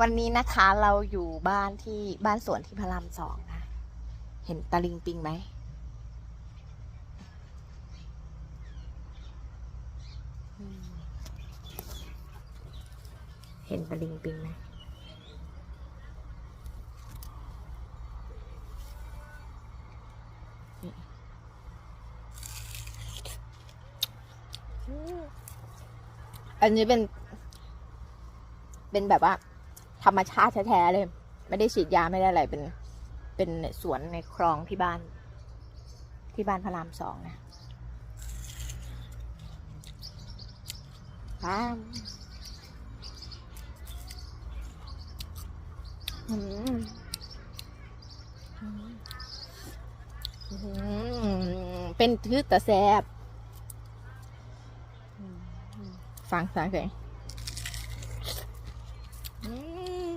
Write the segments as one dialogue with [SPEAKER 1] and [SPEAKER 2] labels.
[SPEAKER 1] วันนี้นะคะเราอยู่บ้านที่บ้านสวนที่พระรามสองนะ เห็นตะลิงปิงไหม เห็นตะลิงปิงไหมอันนี้เป็น เป็นแบบว่า ธรรมชาติแท้ๆเลย ไม่ได้ฉีดยาไม่ได้อะไรเป็นเป็นสวนในคลองที่บ้าน ที่บ้านพระรามสองนะป้ามอืมอืมอืมเป็นทืดแต่แซบอืมฟังฟังเสียง อืม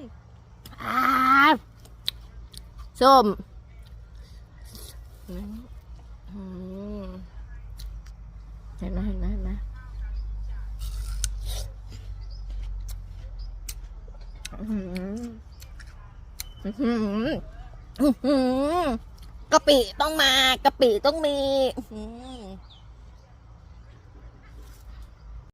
[SPEAKER 1] อ่า ส้มเห็นไหมเห็นไหมเห็นไหมอื้อหืออื้อหืออื้อหือกะปิต้องมากะปิต้องมี